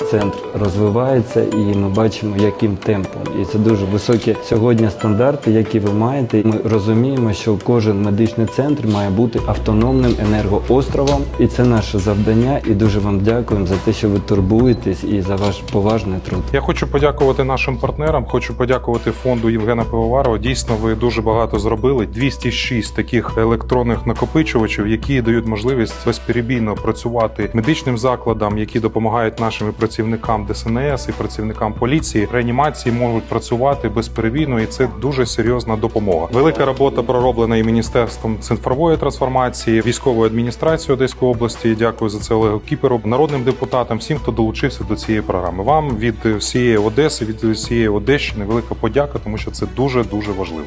Центр розвивається, і ми бачимо, яким темпом. І це дуже високі сьогодні стандарти, які ви маєте. Ми розуміємо, що кожен медичний центр має бути автономним енергоостровом, і це наше завдання. І дуже вам дякуємо за те, що ви турбуєтесь і за ваш поважний труд. Я хочу подякувати нашим партнерам. Хочу подякувати фонду Євгена Пивоварова. Дійсно, ви дуже багато зробили. 206 таких електронних накопичувачів, які дають можливість безперебійно працювати медичним закладам, які допомагають нашим і працівникам ДСНС і працівникам поліції. Реанімації можуть працювати безперебійно, і це дуже серйозна допомога. Велика робота пророблена і міністерством цифрової трансформації, військовою адміністрацією Одеської області. Дякую за це Олегу Кіперу, народним депутатам, всім, хто долучився до цієї програми. Вам від всієї Одеси, від всієї Одещини велика подяка, тому що це дуже дуже важливо.